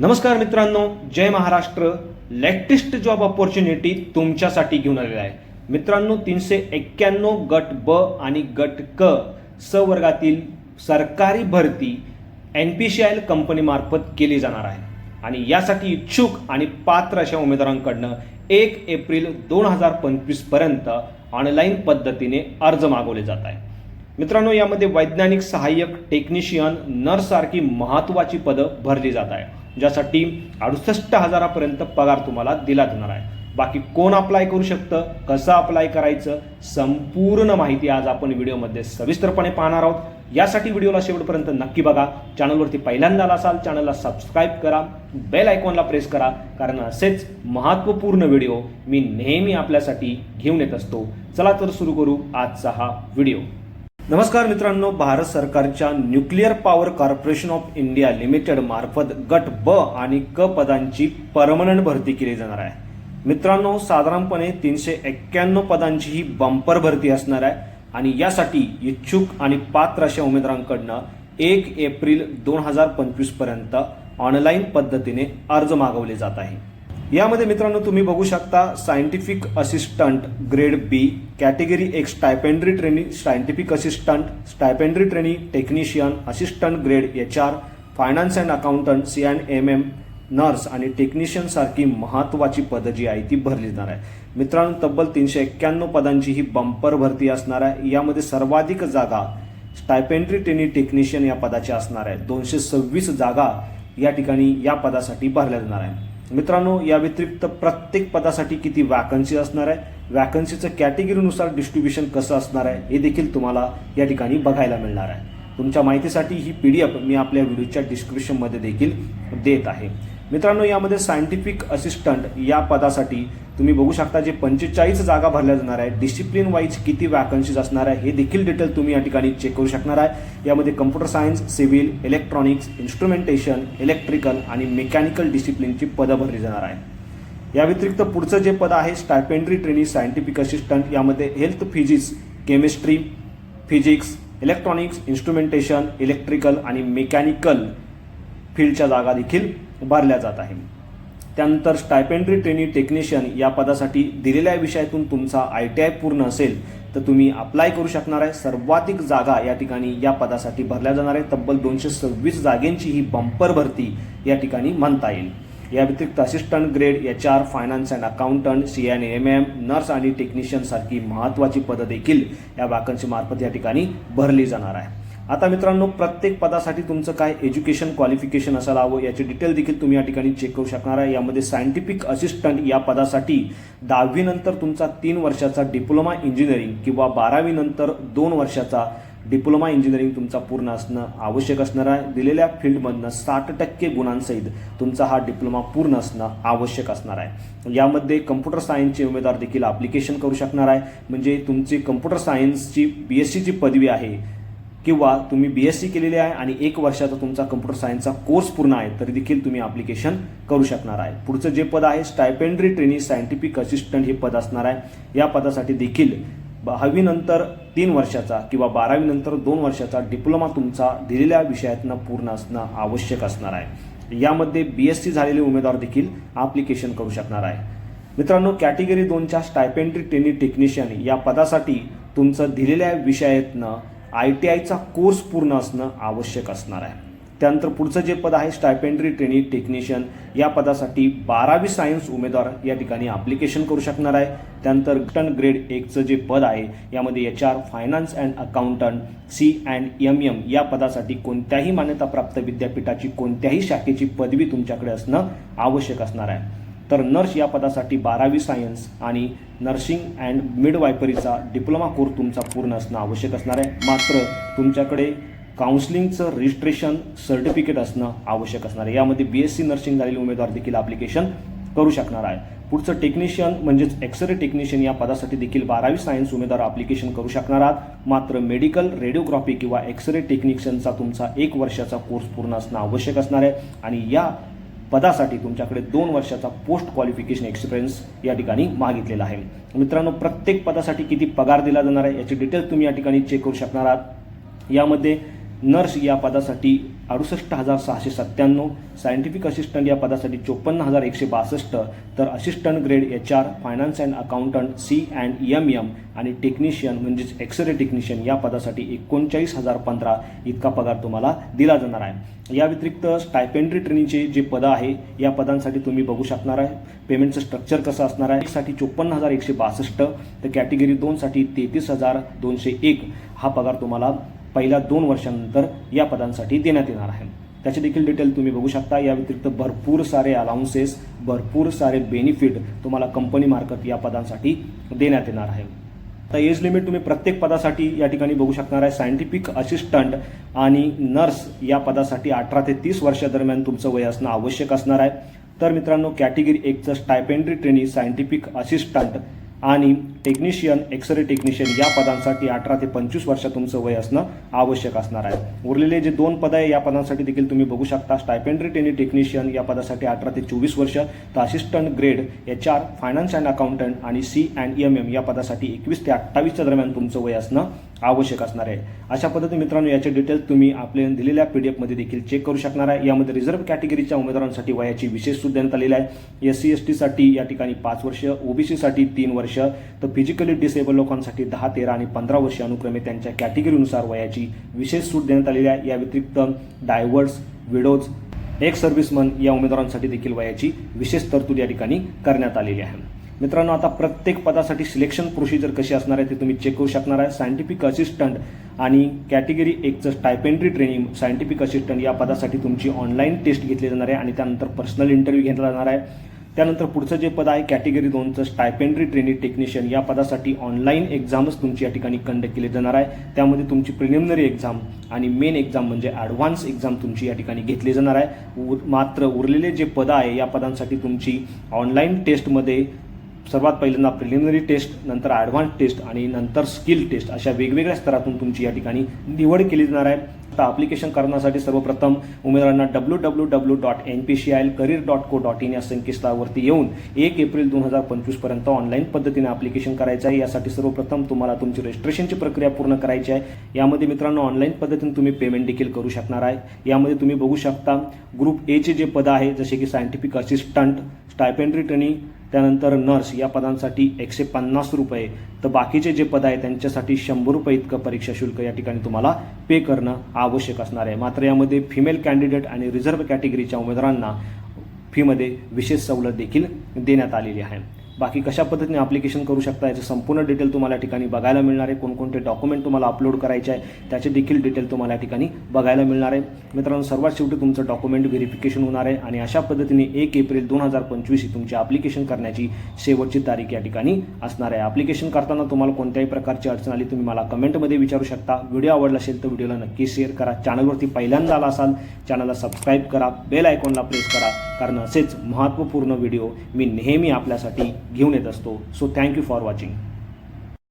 नमस्कार मित्रांनो जय महाराष्ट्र. लेटेस्ट जॉब ऑपॉर्च्युनिटी तुमच्यासाठी घेऊन आलेला आहे. मित्रांनो तीनशे एक्क्याण्णव गट ब आणि गट क स वर्गातील सरकारी भरती N P C I L कंपनीमार्फत केली जाणार आहे. आणि यासाठी इच्छुक आणि पात्र अशा उमेदवारांकडनं एक एप्रिल दोन हजार पंचवीसपर्यंत ऑनलाईन पद्धतीने अर्ज मागवले जात आहे मित्रांनो यामध्ये वैज्ञानिक सहाय्यक टेक्निशियन नर्स सारखी पदं भरली जात आहे ज्यासाठी अडुसष्ट हजारापर्यंत पगार तुम्हाला दिला जाणार आहे. बाकी कोण अप्लाय करू शकतं कसं अप्लाय करायचं संपूर्ण माहिती आज आपण व्हिडिओमध्ये सविस्तरपणे पाहणार आहोत. यासाठी व्हिडिओला शेवटपर्यंत नक्की बघा. चॅनलवरती पहिल्यांदा आला असाल चॅनलला सबस्क्राईब करा. बेल आयकॉनला प्रेस करा कारण असेच महत्त्वपूर्ण व्हिडिओ मी नेहमी आपल्यासाठी घेऊन येत असतो. चला तर सुरू करू आजचा हा व्हिडिओ. नमस्कार मित्रांनो भारत सरकारच्या nuclear power corporation of India limited मार्फत गट ब आणि क पदांची परमनंट भरती केली जाणार आहे. मित्रांनो साधारणपणे तीनशे एक्क्याण्णव पदांची ही बंपर भरती असणार आहे आणि यासाठी इच्छुक आणि पात्र अशा उमेदवारांकडनं एक एप्रिल दोन हजार पंचवीसपर्यंत ऑनलाईन पद्धतीने अर्ज मागवले जात आहे. यामध्ये मित्रांनो तुम्ही बघू शकता scientific assistant grade B category एक stipendiary training scientific assistant stipendiary training technician assistant grade H R finance and accountant C and M M nurse आणि टेक्निशियन सारखी महत्वाची पदं जी आहे ती भरली जाणार आहे. मित्रांनो तब्बल तीनशे एक्क्याण्णव पदांची ही बंपर भरती असणार आहे. यामध्ये सर्वाधिक जागा स्टायपेंड्री ट्रेनिंग टेक्निशियन या पदाची असणार आहे. दोनशे सव्वीस जागा या ठिकाणी या पदासाठी भरल्या जाणार आहे मित्रांनो या व्यतिरिक्त प्रत्येक पदासाठी किती वॅकन्सी असणार आहे? वॅकन्सीचं कॅटेगरीनुसार डिस्ट्रीब्युशन कसं असणार आहे? हे देखील तुम्हाला या ठिकाणी बघायला मिळणार आहे. तुमच्या माहितीसाठी ही पी डी एफ मी आपल्या व्हिडिओच्या डिस्क्रिप्शनमध्ये देखील देत आहे. मित्रांनो यामध्ये सायंटिफिक असिस्टंट या पदासाठी तुम्ही बघू शकता जे पंचेचाळीस जागा भरल्या जाणार आहे डिसिप्लिन वाईज किती वॅकन्सीज असणार आहे हे देखील डिटेल तुम्ही या ठिकाणी चेक करू शकणार आहे. यामध्ये computer science civil electronics instrumentation electrical आणि मेकॅनिकल डिसिप्लिनची पदं भरली जाणार आहे या व्यतिरिक्त पुढचं जे पद आहे स्टायपेंड्री ट्रेनिंग सायंटिफिक असिस्टंट यामध्ये health physics chemistry physics electronics instrumentation electrical आणि मेकॅनिकल फील्डच्या जागा देखील भरल्या जात आहे त्यानंतर स्टायपेंड्री ट्रेनी टेक्निशियन या पदासाठी दिलेल्या विषयातून तुमचा आय टी आय पूर्ण असेल तर तुम्ही अप्लाय करू शकणार आहे. सर्वाधिक जागा या ठिकाणी या पदासाठी भरल्या जाणार आहे तब्बल दोनशे सव्वीस जागेंची ही बंपर भरती या ठिकाणी म्हणता येईल. या व्यतिरिक्त assistant grade H R finance and accountant C N M M nurse आणि टेक्निशियन सारखी महत्त्वाची पदं देखील या वॅकन्सी मार्फत या ठिकाणी भरली जाणार आहे. आता मित्रांनो प्रत्येक पदासाठी तुमचं काय एज्युकेशन क्वालिफिकेशन असायला हवं याची डिटेल देखील तुम्ही या ठिकाणी चेक करू शकणार आहे. यामध्ये सायंटिफिक असिस्टंट या पदासाठी दहावीनंतर तुमचा तीन वर्षाचा डिप्लोमा इंजिनिअरिंग किंवा बारावीनंतर दोन वर्षाचा डिप्लोमा इंजिनिअरिंग तुमचा पूर्ण असणं आवश्यक असणार आहे. दिलेल्या फील्डमधनं साठ टक्के गुणांसहित तुमचा हा डिप्लोमा पूर्ण असणं आवश्यक असणार आहे. यामध्ये कम्प्युटर सायन्सचे उमेदवार देखील अप्लिकेशन करू शकणार आहे. म्हणजे तुमची कम्प्युटर सायन्सची बी एस सीची पदवी आहे. किंवा तुम्ही बी एस सी केलेली आहे आणि एक वर्षाचा तुमचा कम्प्युटर सायन्सचा कोर्स पूर्ण आहे तरी देखील तुम्ही अप्लिकेशन करू शकणार आहे. पुढचं जे पद आहे स्टायपेंड्री ट्रेनिंग सायंटिफिक असिस्टंट हे पद असणार आहे. या पदासाठी देखील दहावीनंतर तीन वर्षाचा किंवा बारावीनंतर दोन वर्षाचा डिप्लोमा तुमचा दिलेल्या विषयातनं पूर्ण असणं आवश्यक असणार आहे. यामध्ये बी एस सी झालेले उमेदवार देखील ॲप्लिकेशन करू शकणार आहे. मित्रांनो कॅटेगरी दोनच्या स्टायपेंड्री ट्रेनिंग टेक्निशियन या पदासाठी तुमचं दिलेल्या विषयातनं आय टी आयचा कोर्स पूर्ण असणं आवश्यक असणार आहे. त्यानंतर पुढचं जे पद आहे स्टायपेंड्री ट्रेनिंग टेक्निशियन या पदासाठी बारावी सायन्स उमेदवार या ठिकाणी अप्लिकेशन करू शकणार आहे. त्यानंतर टन ग्रेड एकचं जे पद आहे यामध्ये H R finance and accountant C and M M या पदासाठी कोणत्याही मान्यताप्राप्त विद्यापीठाची कोणत्याही शाखेची पदवी तुमच्याकडे असणं आवश्यक असणार आहे. तर नर्स या पदासाठी बारावी सायन्स आणि नर्सिंग अँड मिडवायपरीचा डिप्लोमा कोर्स तुमचा पूर्ण असणं आवश्यक असणार आहे. मात्र तुमच्याकडे काउन्सिलिंगचं रजिस्ट्रेशन सर्टिफिकेट असणं आवश्यक असणार आहे. यामध्ये बी एस सी नर्सिंग झालेले उमेदवार देखील ॲप्लिकेशन करू शकणार आहे पुढचं टेक्निशियन म्हणजेच एक्सरे टेक्निशियन या पदासाठी देखील बारावी सायन्स उमेदवार ॲप्लिकेशन करू शकणार आहात. मात्र मेडिकल रेडिओग्राफी किंवा एक्सरे टेक्निशियनचा तुमचा एक वर्षाचा कोर्स पूर्ण असणं आवश्यक असणार आहे. आणि या पदासाठी तुमच्याकडे दोन वर्षाचा पोस्ट क्वालिफिकेशन एक्सपिरियन्स या ठिकाणी मागितलेला आहे. मित्रांनो प्रत्येक पदासाठी किती पगार दिला जाणार आहे याची डिटेल्स तुम्ही या ठिकाणी चेक करू शकणार आहात. यामध्ये नर्स या पदासाठी अडुसष्ट हजार सहाशे सत्त्याण्णव सायंटिफिक असिस्टंट या पदासाठी चोपन्न हजार एकशे बासष्ट तर assistant grade H R finance and accountant C and M M आणि टेक्निशियन म्हणजेच एक्सरे टेक्निशियन या पदासाठी एकोणचाळीस हजार पंधरा इतका पगार तुम्हाला दिला जाणार आहे. या व्यतिरिक्त स्टायपेंड्री ट्रेनिंगचे जे पदं आहे या पदांसाठी तुम्ही बघू शकणार आहे. पेमेंटचं स्ट्रक्चर कसं असणार आहे? साठी चोपन्न हजार एकशे बासष्ट तर कॅटेगरी दोनसाठी तेहतीस हजार दोनशे एक हा पगार तुम्हाला पहिल्या दोन वर्षानंतर या पदांसाठी देण्यात येणार आहे. त्याचे देखील डिटेल तुम्ही बघू शकता. या व्यतिरिक्त भरपूर सारे अलाउन्सेस भरपूर सारे बेनिफिट तुम्हाला कंपनी मार्फत या पदांसाठी देण्यात येणार आहे. आता एज लिमिट तुम्ही प्रत्येक पदासाठी या ठिकाणी बघू शकणार आहे. सायंटिफिक असिस्टंट आणि नर्स या पदासाठी अठरा ते तीस वर्षादरम्यान तुमचं वय असणं आवश्यक असणार आहे. तर मित्रांनो कॅटेगरी एकचं स्टायपेंड्री ट्रेनिंग सायंटिफिक असिस्टंट आणि टेक्निशियन एक्सरे टेक्निशियन या पदांसाठी अठरा ते पंचवीस वर्ष तुमचं वय असणं आवश्यक असणार आहे. उरलेले जे दोन पद आहे या पदांसाठी देखील तुम्ही बघू शकता. स्टायपेंड्री टेनी टेक्निशियन या पदासाठी अठरा ते चोवीस वर्ष. तर assistant grade H R finance and accountant आणि सी अँड एम एम या पदासाठी एकवीस ते अठ्ठावीसच्या दरम्यान तुमचं वय असणं आवश्यक असणार आहे. अशा पद्धतीने मित्रांनो याचे डिटेल्स तुम्ही आपल्या दिलेल्या पी डी एफमध्ये देखील चेक करू शकणार आहे. यामध्ये रिझर्व्ह कॅटेगरीच्या उमेदवारांसाठी वयाची विशेष सूट देण्यात आलेली आहे. एस सी एस टीसाठी या ठिकाणी पाच वर्ष ओबीसीसाठी तीन वर्ष तर फिजिकली डिसेबल लोकांसाठी दहा तेरा आणि पंधरा वर्ष अनुक्रमे त्यांच्या कॅटेगरीनुसार वयाची विशेष सूट देण्यात आलेली आहे. या व्यतिरिक्त डायव्हर्स विडोज एक्स सर्व्हिसमन या उमेदवारांसाठी देखील वयाची विशेष तरतूद या ठिकाणी करण्यात आलेली आहे. मित्रांनो आता प्रत्येक पदासाठी सिलेक्शन प्रोसिजर कशी असणार आहे ते तुम्ही चेक करू शकणार आहे. सायंटिफिक असिस्टंट आणि कॅटेगरी एकचं स्टायपेंड्री ट्रेनिंग सायंटिफिक असिस्टंट या पदासाठी तुमची ऑनलाईन टेस्ट घेतली जाणार आहे आणि त्यानंतर पर्सनल इंटरव्ह्यू घेतला जाणार आहे. त्यानंतर पुढचं जे पद आहे कॅटेगरी दोनचं स्टायपेंड्री ट्रेनिंग टेक्निशियन या पदासाठी ऑनलाईन एक्झामच तुमची या ठिकाणी कंडक्ट केली जाणार आहे. त्यामध्ये तुमची प्रिलिमिनरी एक्झाम आणि मेन एक्झाम म्हणजे ॲडव्हान्स एक्झाम तुमची या ठिकाणी घेतली जाणार आहे. मात्र उरलेले जे पदं आहे या पदांसाठी तुमची ऑनलाईन टेस्टमध्ये सर्वात पहिल्यांदा प्रिलिमिनरी टेस्ट नंतर ॲडव्हान्स टेस्ट आणि नंतर स्किल टेस्ट अशा वेगवेगळ्या स्तरातून तुमची या ठिकाणी निवड केली जाणार आहे. आता अप्लिकेशन करण्यासाठी सर्वप्रथम उमेदवारांना W W W dot N P C I L career dot co dot in या संकेतस्थळावरती येऊन एक एप्रिल दोन हजार पंचवीसपर्यंत ऑनलाईन पद्धतीने अप्लिकेशन करायचं आहे. यासाठी सर्वप्रथम तुम्हाला तुमची रजिस्ट्रेशनची प्रक्रिया पूर्ण करायची आहे. यामध्ये मित्रांनो ऑनलाईन पद्धतीने तुम्ही पेमेंट देखील करू शकणार आहे. यामध्ये तुम्ही बघू शकता ग्रुप एचे जे पद आहे जसे की सायंटिफिक असिस्टंट स्टायपेंड्री ट्रेनिंग त्यानंतर नर्स या पदांसाठी एकशे पन्नास रुपये. तर बाकीचे जे पद आहे त्यांच्यासाठी शंभर रुपये इतकं परीक्षा शुल्क या ठिकाणी तुम्हाला पे करणं आवश्यक असणार आहे. मात्र यामध्ये फिमेल कॅन्डिडेट आणि रिझर्व्ह कॅटेगरीच्या उमेदवारांना फीमध्ये विशेष सवलत देखील देण्यात आलेली आहे. बाकी कशा पद्धतीने अप्लिकेशन करू शकता याचे संपूर्ण डिटेल तुम्हाला या ठिकाणी बघायला मिळणार आहे. कोणकोणते डॉक्युमेंट तुम्हाला अपलोड करायचे आहे त्याचे देखील डिटेल तुम्हाला या ठिकाणी बघायला मिळणार आहे. मित्रांनो सर्वात शेवटी तुमचं डॉक्युमेंट व्हेरिफिकेशन होणार आहे आणि अशा पद्धतीने एक एप्रिल दोन हजार पंचवीस ही तुमची ॲप्लिकेशन करण्याची शेवटची तारीख या ठिकाणी असणार आहे. ॲप्लिकेशन करताना तुम्हाला कोणत्याही प्रकारची अडचण आली तुम्ही मला कमेंटमध्ये विचारू शकता. व्हिडिओ आवडला असेल तर व्हिडिओला नक्की शेअर करा. चॅनलवरती पहिल्यांदा आला असाल चॅनलला सबस्क्राईब करा. बेल आयकॉनला प्रेस करा. कारण असेच महत्त्वपूर्ण व्हिडिओ मी नेहमी आपल्यासाठी घेऊन येत असतो. So thank you for watching